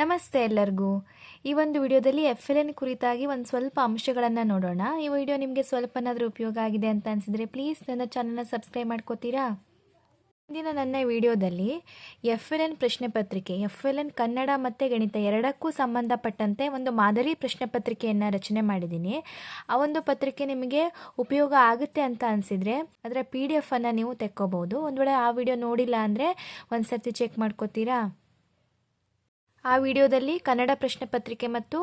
ನಮಸ್ತೆ ಎಲ್ಲರಿಗೂ. ಈ ಒಂದು ವಿಡಿಯೋದಲ್ಲಿ ಎಫ್ ಎಲ್ ಎನ್ ಕುರಿತಾಗಿ ಒಂದು ಸ್ವಲ್ಪ ಅಂಶಗಳನ್ನು ನೋಡೋಣ. ಈ ವಿಡಿಯೋ ನಿಮಗೆ ಸ್ವಲ್ಪನಾದರೂ ಉಪಯೋಗ ಆಗಿದೆ ಅಂತ ಅನಿಸಿದರೆ ಪ್ಲೀಸ್ ನನ್ನ ಚಾನಲ್ನ ಸಬ್ಸ್ಕ್ರೈಬ್ ಮಾಡ್ಕೋತೀರಾ? ಇಂದಿನ ನನ್ನ ವಿಡಿಯೋದಲ್ಲಿ ಎಫ್ ಎಲ್ ಎನ್ ಪ್ರಶ್ನೆ ಪತ್ರಿಕೆ ಎಫ್ ಎಲ್ ಎನ್ ಕನ್ನಡ ಮತ್ತು ಗಣಿತ ಎರಡಕ್ಕೂ ಸಂಬಂಧಪಟ್ಟಂತೆ ಒಂದು ಮಾದರಿ ಪ್ರಶ್ನೆ ಪತ್ರಿಕೆಯನ್ನು ರಚನೆ ಮಾಡಿದ್ದೀನಿ. ಆ ಒಂದು ಪತ್ರಿಕೆ ನಿಮಗೆ ಉಪಯೋಗ ಆಗುತ್ತೆ ಅಂತ ಅನಿಸಿದರೆ ಅದರ ಪಿ ಡಿ ಎಫನ್ನು ನೀವು ತೆಕ್ಕೋಬೋದು ಒಂದು ವೇಳೆ ಆ ವಿಡಿಯೋ ನೋಡಿಲ್ಲ ಅಂದರೆ ಒಂದು ಸರ್ತಿ ಚೆಕ್ ಮಾಡ್ಕೋತೀರಾ? ಆ ವಿಡಿಯೋದಲ್ಲಿ ಕನ್ನಡ ಪ್ರಶ್ನೆ ಪತ್ರಿಕೆ ಮತ್ತು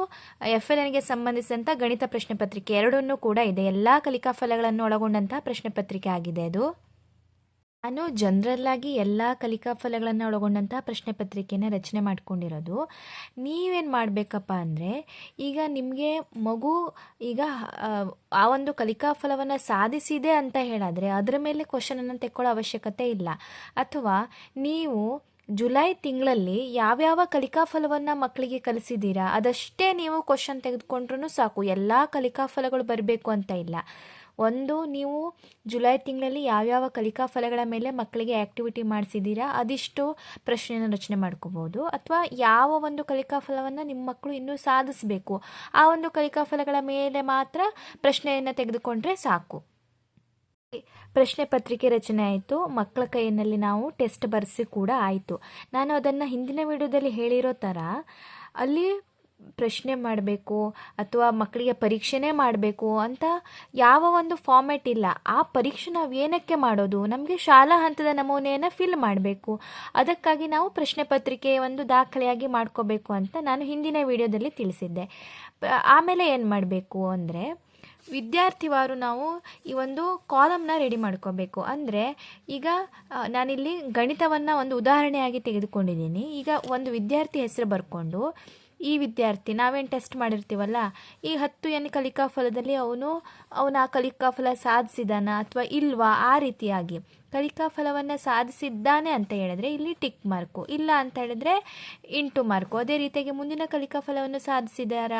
ಎಫ್ ಎಲ್ ಎನ್ಗೆ ಸಂಬಂಧಿಸಿದಂಥ ಗಣಿತ ಪ್ರಶ್ನೆ ಪತ್ರಿಕೆ ಎರಡನ್ನೂ ಕೂಡ ಇದೆ. ಎಲ್ಲ ಕಲಿಕಾ ಫಲಗಳನ್ನು ಒಳಗೊಂಡಂತಹ ಪ್ರಶ್ನೆ ಪತ್ರಿಕೆ ಆಗಿದೆ ಅದು. ನಾನು ಜನರಲ್ಲಾಗಿ ಎಲ್ಲ ಕಲಿಕಾ ಫಲಗಳನ್ನು ಒಳಗೊಂಡಂಥ ಪ್ರಶ್ನೆ ಪತ್ರಿಕೆನ ರಚನೆ ಮಾಡ್ಕೊಂಡಿರೋದು. ನೀವೇನು ಮಾಡಬೇಕಪ್ಪ ಅಂದರೆ, ಈಗ ನಿಮಗೆ ಮಗು ಈಗ, ಆ ಒಂದು ಕಲಿಕಾ ಫಲವನ್ನು ಸಾಧಿಸಿದೆ ಅಂತ ಹೇಳಿದ್ರೆ ಅದರ ಮೇಲೆ ಕ್ವಶನನ್ನು ತೆಕ್ಕೊಳ್ಳೋ ಅವಶ್ಯಕತೆ ಇಲ್ಲ. ಅಥವಾ ನೀವು ಜುಲೈ ತಿಂಗಳಲ್ಲಿ ಯಾವ್ಯಾವ ಕಲಿಕಾ ಫಲವನ್ನು ಮಕ್ಕಳಿಗೆ ಕಲಿಸಿದ್ದೀರಾ ಅದಷ್ಟೇ ನೀವು ಕ್ವಶನ್ ತೆಗೆದುಕೊಂಡ್ರೂ ಸಾಕು. ಎಲ್ಲ ಕಲಿಕಾ ಫಲಗಳು ಬರಬೇಕು ಅಂತ ಇಲ್ಲ. ಒಂದು, ನೀವು ಜುಲೈ ತಿಂಗಳಲ್ಲಿ ಯಾವ್ಯಾವ ಕಲಿಕಾ ಫಲಗಳ ಮೇಲೆ ಮಕ್ಕಳಿಗೆ ಆ್ಯಕ್ಟಿವಿಟಿ ಮಾಡಿಸಿದ್ದೀರಾ ಅದಿಷ್ಟು ಪ್ರಶ್ನೆಯನ್ನು ರಚನೆ ಮಾಡ್ಕೋಬೋದು. ಅಥವಾ ಯಾವ ಒಂದು ಕಲಿಕಾ ಫಲವನ್ನು ನಿಮ್ಮ ಮಕ್ಕಳು ಇನ್ನೂ ಸಾಧಿಸಬೇಕು? ಆ ಒಂದು ಕಲಿಕಾ ಫಲಗಳ ಮೇಲೆ ಮಾತ್ರ ಪ್ರಶ್ನೆಯನ್ನು ತೆಗೆದುಕೊಂಡ್ರೆ ಸಾಕು. ಪ್ರಶ್ನೆ ಪತ್ರಿಕೆ ರಚನೆ ಆಯಿತು. ಮಕ್ಕಳ ಕೈಯಲ್ಲಿ ನಾವು ಟೆಸ್ಟ್ ಬರೆಸಿ ಕೂಡ ಆಯಿತು. ನಾನು ಅದನ್ನು ಹಿಂದಿನ ವಿಡಿಯೋದಲ್ಲಿ ಹೇಳಿರೋ ಥರ ಅಲ್ಲಿ ಪ್ರಶ್ನೆ ಮಾಡಬೇಕು ಅಥವಾ ಮಕ್ಕಳಿಗೆ ಪರೀಕ್ಷೆನೇ ಮಾಡಬೇಕು ಅಂತ ಯಾವ ಒಂದು ಫಾರ್ಮ್ಯಾಟ್ ಇಲ್ಲ. ಆ ಪರೀಕ್ಷೆ ನಾವು ಏನಕ್ಕೆ ಮಾಡೋದು? ನಮಗೆ ಶಾಲಾ ಹಂತದ ನಮೂನೆಯನ್ನು ಫಿಲ್ ಮಾಡಬೇಕು. ಅದಕ್ಕಾಗಿ ನಾವು ಪ್ರಶ್ನೆ ಪತ್ರಿಕೆ ಒಂದು ದಾಖಲೆಯಾಗಿ ಮಾಡ್ಕೋಬೇಕು ಅಂತ ನಾನು ಹಿಂದಿನ ವಿಡಿಯೋದಲ್ಲಿ ತಿಳಿಸಿದ್ದೆ. ಆಮೇಲೆ ಏನು ಮಾಡಬೇಕು ಅಂದರೆ ವಿದ್ಯಾರ್ಥಿವಾರು ನಾವು ಈ ಒಂದು ಕಾಲಮ್ನ ರೆಡಿ ಮಾಡ್ಕೋಬೇಕು. ಅಂದರೆ ಈಗ ನಾನಿಲ್ಲಿ ಗಣಿತವನ್ನು ಒಂದು ಉದಾಹರಣೆಯಾಗಿ ತೆಗೆದುಕೊಂಡಿದ್ದೀನಿ. ಈಗ ಒಂದು ವಿದ್ಯಾರ್ಥಿ ಹೆಸರು ಬರ್ಕೊಂಡು, ಈ ವಿದ್ಯಾರ್ಥಿ, ನಾವೇನು ಟೆಸ್ಟ್ ಮಾಡಿರ್ತೀವಲ್ಲ, ಈ ಹತ್ತು ಎನ್ ಕಲಿಕಾ ಫಲದಲ್ಲಿ ಅವನು, ಅವನ ಆ ಕಲಿಕಾ ಫಲ ಸಾಧಿಸಿದಾನ ಅಥವಾ ಇಲ್ವಾ ಆ ರೀತಿಯಾಗಿ. ಕಲಿಕಾ ಫಲವನ್ನು ಸಾಧಿಸಿದ್ದಾನೆ ಅಂತ ಹೇಳಿದ್ರೆ ಇಲ್ಲಿ ಟಿಕ್ ಮಾರ್ಕು, ಇಲ್ಲ ಅಂತ ಹೇಳಿದ್ರೆ ಇಂಟು ಮಾರ್ಕು. ಅದೇ ರೀತಿಯಾಗಿ ಮುಂದಿನ ಕಲಿಕಾ ಫಲವನ್ನು ಸಾಧಿಸಿದಾರ,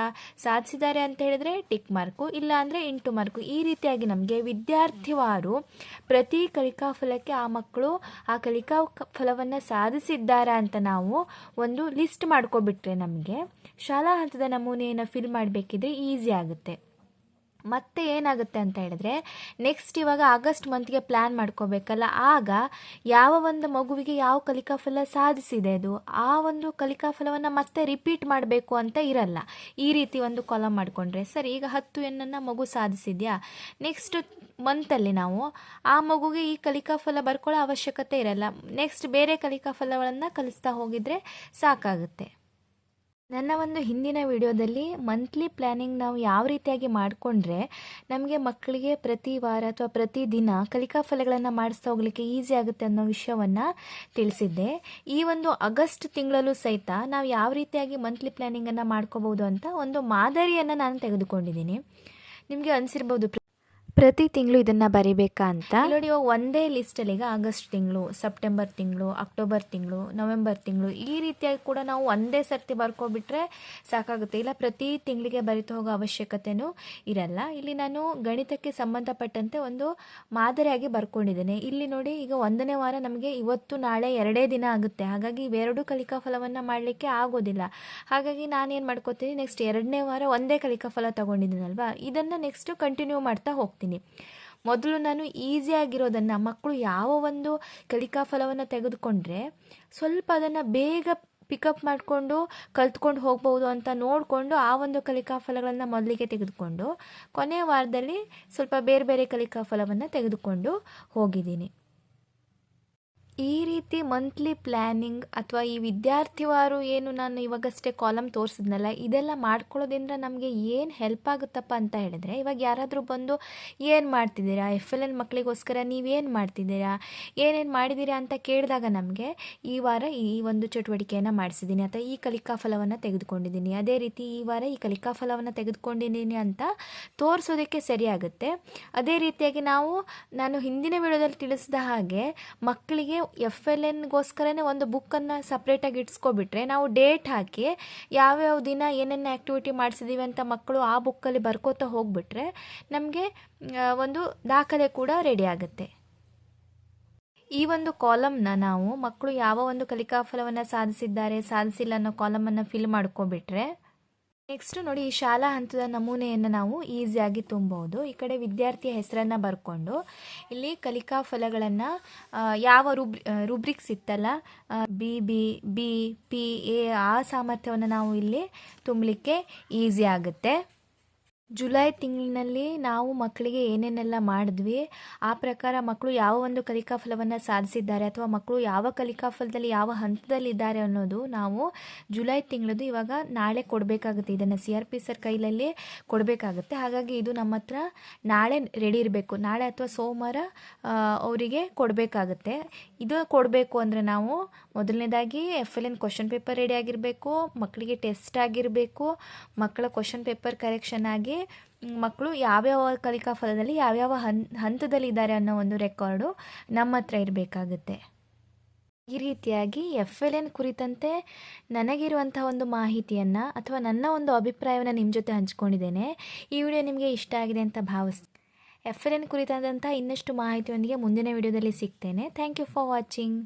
ಸಾಧಿಸಿದ್ದಾರೆ ಅಂತ ಹೇಳಿದ್ರೆ ಟಿಕ್ ಮಾರ್ಕು, ಇಲ್ಲ ಅಂದರೆ ಇಂಟು ಮಾರ್ಕು. ಈ ರೀತಿಯಾಗಿ ನಮಗೆ ವಿದ್ಯಾರ್ಥಿವಾರು ಪ್ರತಿ ಕಲಿಕಾ ಫಲಕ್ಕೆ ಆ ಮಕ್ಕಳು ಆ ಕಲಿಕಾ ಫಲವನ್ನು ಸಾಧಿಸಿದ್ದಾರಾ ಅಂತ ನಾವು ಒಂದು ಲಿಸ್ಟ್ ಮಾಡ್ಕೊಬಿಟ್ರೆ ನಮಗೆ ಶಾಲಾ ಹಂತದ ನಮೂನೆಯನ್ನು ಫಿಲ್ ಮಾಡಬೇಕಿದ್ರೆ ಈಸಿ ಆಗುತ್ತೆ. ಮತ್ತೆ ಏನಾಗುತ್ತೆ ಅಂತ ಹೇಳಿದ್ರೆ ನೆಕ್ಸ್ಟ್ ಇವಾಗ ಆಗಸ್ಟ್ ಮಂತ್ಗೆ ಪ್ಲ್ಯಾನ್ ಮಾಡ್ಕೋಬೇಕಲ್ಲ, ಆಗ ಯಾವ ಒಂದು ಮಗುವಿಗೆ ಯಾವ ಕಲಿಕಾ ಫಲ ಸಾಧಿಸಿದೆ ಅದು, ಆ ಒಂದು ಕಲಿಕಾ ಫಲವನ್ನು ಮತ್ತೆ ರಿಪೀಟ್ ಮಾಡಬೇಕು ಅಂತ ಇರಲ್ಲ. ಈ ರೀತಿ ಒಂದು ಕಾಲಮ್ ಮಾಡಿಕೊಂಡ್ರೆ. ಸರಿ, ಈಗ ಹತ್ತು ಎನ್ನನ್ನು ಮಗು ಸಾಧಿಸಿದ್ಯಾ? ನೆಕ್ಸ್ಟ್ ಮಂತಲ್ಲಿ ನಾವು ಆ ಮಗುಗೆ ಈ ಕಲಿಕಾ ಫಲ ಬರ್ಕೊಳ್ಳೋ ಅವಶ್ಯಕತೆ ಇರಲ್ಲ. ನೆಕ್ಸ್ಟ್ ಬೇರೆ ಕಲಿಕಾ ಫಲಗಳನ್ನು ಕಲಿಸ್ತಾ ಹೋಗಿದ್ರೆ ಸಾಕಾಗುತ್ತೆ. ನನ್ನ ಒಂದು ಹಿಂದಿನ ವಿಡಿಯೋದಲ್ಲಿ ಮಂತ್ಲಿ ಪ್ಲ್ಯಾನಿಂಗ್ ನಾವು ಯಾವ ರೀತಿಯಾಗಿ ಮಾಡಿಕೊಂಡ್ರೆ ನಮಗೆ ಮಕ್ಕಳಿಗೆ ಪ್ರತಿ ವಾರ ಅಥವಾ ಪ್ರತಿ ದಿನ ಕಲಿಕಾ ಫಲಗಳನ್ನು ಮಾಡಿಸ್ತಾ ಹೋಗ್ಲಿಕ್ಕೆ ಈಸಿ ಆಗುತ್ತೆ ಅನ್ನೋ ವಿಷಯವನ್ನು ತಿಳಿಸಿದ್ದೆ. ಈ ಒಂದು ಆಗಸ್ಟ್ ತಿಂಗಳಲ್ಲೂ ಸಹಿತ ನಾವು ಯಾವ ರೀತಿಯಾಗಿ ಮಂತ್ಲಿ ಪ್ಲ್ಯಾನಿಂಗನ್ನು ಮಾಡ್ಕೋಬೋದು ಅಂತ ಒಂದು ಮಾದರಿಯನ್ನು ನಾನು ತೆಗೆದುಕೊಂಡಿದ್ದೀನಿ. ನಿಮಗೆ ಅನಿಸಿರ್ಬೋದು ಪ್ರತಿ ತಿಂಗಳು ಇದನ್ನ ಬರಿಬೇಕಾ ಅಂತ ನೋಡಿ ಒಂದೇ ಲಿಸ್ಟಲ್ಲಿ ಈಗ ಆಗಸ್ಟ್ ತಿಂಗಳು ಸೆಪ್ಟೆಂಬರ್ ತಿಂಗಳು ಅಕ್ಟೋಬರ್ ತಿಂಗಳು ನವೆಂಬರ್ ತಿಂಗಳು ಈ ರೀತಿಯಾಗಿ ಕೂಡ ನಾವು ಒಂದೇ ಸರ್ತಿ ಬರ್ಕೊಬಿಟ್ರೆ ಸಾಕಾಗುತ್ತೆ. ಇಲ್ಲ, ಪ್ರತಿ ತಿಂಗಳಿಗೆ ಬರಿತಾ ಹೋಗೋ ಅವಶ್ಯಕತೆನೂ ಇರಲ್ಲ. ಇಲ್ಲಿ ನಾನು ಗಣಿತಕ್ಕೆ ಸಂಬಂಧಪಟ್ಟಂತೆ ಒಂದು ಮಾದರಿಯಾಗಿ ಬರ್ಕೊಂಡಿದ್ದೇನೆ. ಇಲ್ಲಿ ನೋಡಿ ಈಗ ಒಂದನೇ ವಾರ ನಮಗೆ ಇವತ್ತು ನಾಳೆ ಎರಡೇ ದಿನ ಆಗುತ್ತೆ. ಹಾಗಾಗಿ ಇವೆರಡು ಕಲಿಕಾ ಫಲವನ್ನು ಮಾಡಲಿಕ್ಕೆ ಆಗೋದಿಲ್ಲ. ಹಾಗಾಗಿ ನಾನೇನು ಮಾಡ್ಕೋತೀನಿ ನೆಕ್ಸ್ಟ್ ಎರಡನೇ ವಾರ ಒಂದೇ ಕಲಿಕಾ ಫಲ ತಗೊಂಡಿದ್ದೀನಲ್ವಾ? ಇದನ್ನು ನೆಕ್ಸ್ಟ್ ಕಂಟಿನ್ಯೂ ಮಾಡ್ತಾ ಹೋಗ್ತೀನಿ. ಮೊದಲು ನಾನು ಈಸಿಯಾಗಿರೋದನ್ನು ಮಕ್ಕಳು ಯಾವ ಒಂದು ಕಲಿಕಾ ಫಲವನ್ನು ತೆಗೆದುಕೊಂಡ್ರೆ ಸ್ವಲ್ಪ ಅದನ್ನು ಬೇಗ ಪಿಕಪ್ ಮಾಡಿಕೊಂಡು ಕಲ್ತ್ಕೊಂಡು ಹೋಗ್ಬೋದು ಅಂತ ನೋಡಿಕೊಂಡು ಆ ಒಂದು ಕಲಿಕಾ ಫಲಗಳನ್ನು ಮೊದಲಿಗೆ ತೆಗೆದುಕೊಂಡು ಕೊನೆಯ ವಾರದಲ್ಲಿ ಸ್ವಲ್ಪ ಬೇರೆ ಬೇರೆ ಕಲಿಕಾ ಫಲವನ್ನು ತೆಗೆದುಕೊಂಡು ಹೋಗಿದ್ದೀನಿ. ಈ ರೀತಿ ಮಂತ್ಲಿ ಪ್ಲ್ಯಾನಿಂಗ್ ಅಥವಾ ಈ ವಿದ್ಯಾರ್ಥಿವಾರು ಏನು ನಾನು ಇವಾಗಷ್ಟೇ ಕಾಲಮ್ ತೋರಿಸಿದ್ನಲ್ಲ, ಇದೆಲ್ಲ ಮಾಡ್ಕೊಳ್ಳೋದ್ರಿಂದ ನಮಗೆ ಏನು ಹೆಲ್ಪ್ ಆಗುತ್ತಪ್ಪ ಅಂತ ಹೇಳಿದ್ರೆ, ಇವಾಗ ಯಾರಾದರೂ ಬಂದು ಏನು ಮಾಡ್ತಿದ್ದೀರಾ? ಎಫ್ ಎಲ್ ಎನ್ ಮಕ್ಕಳಿಗೋಸ್ಕರ ನೀವೇನು ಮಾಡ್ತಿದ್ದೀರಾ? ಏನೇನು ಮಾಡಿದ್ದೀರಾ ಅಂತ ಕೇಳಿದಾಗ ನಮಗೆ ಈ ವಾರ ಈ ಒಂದು ಚಟುವಟಿಕೆಯನ್ನು ಮಾಡಿಸಿದ್ದೀನಿ ಅಥವಾ ಈ ಕಲಿಕಾ ಫಲವನ್ನು ತೆಗೆದುಕೊಂಡಿದ್ದೀನಿ. ಅದೇ ರೀತಿ ಈ ವಾರ ಈ ಕಲಿಕಾ ಫಲವನ್ನು ತೆಗೆದುಕೊಂಡಿದ್ದೀನಿ ಅಂತ ತೋರಿಸೋದಕ್ಕೆ ಸರಿಯಾಗುತ್ತೆ ಅದೇ ರೀತಿಯಾಗಿ ನಾವು, ನಾನು ಹಿಂದಿನ ವಿಡಿಯೋದಲ್ಲಿ ತಿಳಿಸಿದ ಹಾಗೆ ಮಕ್ಕಳಿಗೆ ಎಫ್ ಎಲ್ ಎನ್ಗೋಸ್ಕರನೇ ಒಂದು ಬುಕ್ಕನ್ನು ಸಪ್ರೇಟಾಗಿ ಇಟ್ಸ್ಕೊಬಿಟ್ರೆ ನಾವು ಡೇಟ್ ಹಾಕಿ ಯಾವ್ಯಾವ ದಿನ ಏನೇನು ಆ್ಯಕ್ಟಿವಿಟಿ ಮಾಡಿಸಿದ್ದೀವಿ ಅಂತ ಮಕ್ಕಳು ಆ ಬುಕ್ಕಲ್ಲಿ ಬರ್ಕೋತಾ ಹೋಗ್ಬಿಟ್ರೆ ನಮಗೆ ಒಂದು ದಾಖಲೆ ಕೂಡ ರೆಡಿ ಆಗುತ್ತೆ. ಈ ಒಂದು ಕಾಲಮ್ನ ನಾವು ಮಕ್ಕಳು ಯಾವ ಒಂದು ಕಲಿಕಾ ಫಲವನ್ನು ಸಾಧಿಸಿದ್ದಾರೆ, ಸಾಧಿಸಿಲ್ಲ ಅನ್ನೋ ಕಾಲಮನ್ನು ಫಿಲ್ ಮಾಡ್ಕೊಬಿಟ್ರೆ ನೆಕ್ಸ್ಟ್ ನೋಡಿ ಈ ಶಾಲಾ ಹಂತದ ನಮೂನೆಯನ್ನು ನಾವು ಈಸಿಯಾಗಿ ತುಂಬಬಹುದು. ಈ ಕಡೆ ವಿದ್ಯಾರ್ಥಿಯ ಹೆಸರನ್ನು ಬರ್ಕೊಂಡು, ಇಲ್ಲಿ ಕಲಿಕಾ ಫಲಗಳನ್ನು ಯಾವ ರುಬ್ರಿ ರುಬ್ರಿಕ್ಸ್ ಇತ್ತಲ್ಲ B B B P A ಆ ಸಾಮರ್ಥ್ಯವನ್ನು ನಾವು ಇಲ್ಲಿ ತುಂಬಲಿಕ್ಕೆ ಈಸಿ ಆಗುತ್ತೆ. ಜುಲೈ ತಿಂಗಳಿನಲ್ಲಿ ನಾವು ಮಕ್ಕಳಿಗೆ ಏನೇನೆಲ್ಲ ಮಾಡಿದ್ವಿ, ಆ ಪ್ರಕಾರ ಮಕ್ಕಳು ಯಾವ ಒಂದು ಕಲಿಕಾ ಫಲವನ್ನು ಸಾಧಿಸಿದ್ದಾರೆ ಅಥವಾ ಮಕ್ಕಳು ಯಾವ ಕಲಿಕಾ ಫಲದಲ್ಲಿ ಯಾವ ಹಂತದಲ್ಲಿದ್ದಾರೆ ಅನ್ನೋದು ನಾವು ಜುಲೈ ತಿಂಗಳದು ಇವಾಗ ನಾಳೆ ಕೊಡಬೇಕಾಗುತ್ತೆ. ಇದನ್ನು ಸಿ ಆರ್ ಪಿ ಸರ್ ಕೈಲಲ್ಲಿ ಕೊಡಬೇಕಾಗುತ್ತೆ. ಹಾಗಾಗಿ ಇದು ನಮ್ಮ ಹತ್ರ ನಾಳೆ ರೆಡಿ ಇರಬೇಕು. ನಾಳೆ ಅಥವಾ ಸೋಮವಾರ ಅವರಿಗೆ ಕೊಡಬೇಕಾಗುತ್ತೆ. ಇದು ಕೊಡಬೇಕು ಅಂದರೆ ನಾವು ಮೊದಲನೇದಾಗಿ F L N question paper ready ಆಗಿರಬೇಕು, ಮಕ್ಕಳಿಗೆ ಟೆಸ್ಟ್ ಆಗಿರಬೇಕು, ಮಕ್ಕಳ ಕ್ವಶನ್ ಪೇಪರ್ ಕರೆಕ್ಷನ್ ಆಗಿ ಮಕ್ಕಳು ಯಾವ್ಯಾವ ಕಲಿಕಾ ಫಲದಲ್ಲಿ ಯಾವ್ಯಾವ ಹನ್, ಹಂತದಲ್ಲಿದ್ದಾರೆ ಅನ್ನೋ ಒಂದು ರೆಕಾರ್ಡು ನಮ್ಮ ಹತ್ರ ಇರಬೇಕಾಗುತ್ತೆ. ಈ ರೀತಿಯಾಗಿ ಎಫ್ ಎಲ್ ಎನ್ ಕುರಿತಂತೆ ನನಗಿರುವಂಥ ಒಂದು ಮಾಹಿತಿಯನ್ನು ಅಥವಾ ನನ್ನ ಒಂದು ಅಭಿಪ್ರಾಯವನ್ನು ನಿಮ್ಮ ಜೊತೆ ಹಂಚ್ಕೊಂಡಿದ್ದೇನೆ. ಈ ವಿಡಿಯೋ ನಿಮಗೆ ಇಷ್ಟ ಆಗಿದೆ ಅಂತ ಭಾವಿಸ್ ಎಫ್ ಎಲ್ ಎನ್ ಕುರಿತಾದಂಥ ಇನ್ನಷ್ಟು ಮಾಹಿತಿಯೊಂದಿಗೆ ಮುಂದಿನ ವಿಡಿಯೋದಲ್ಲಿ ಸಿಗ್ತೇನೆ. Thank you for watching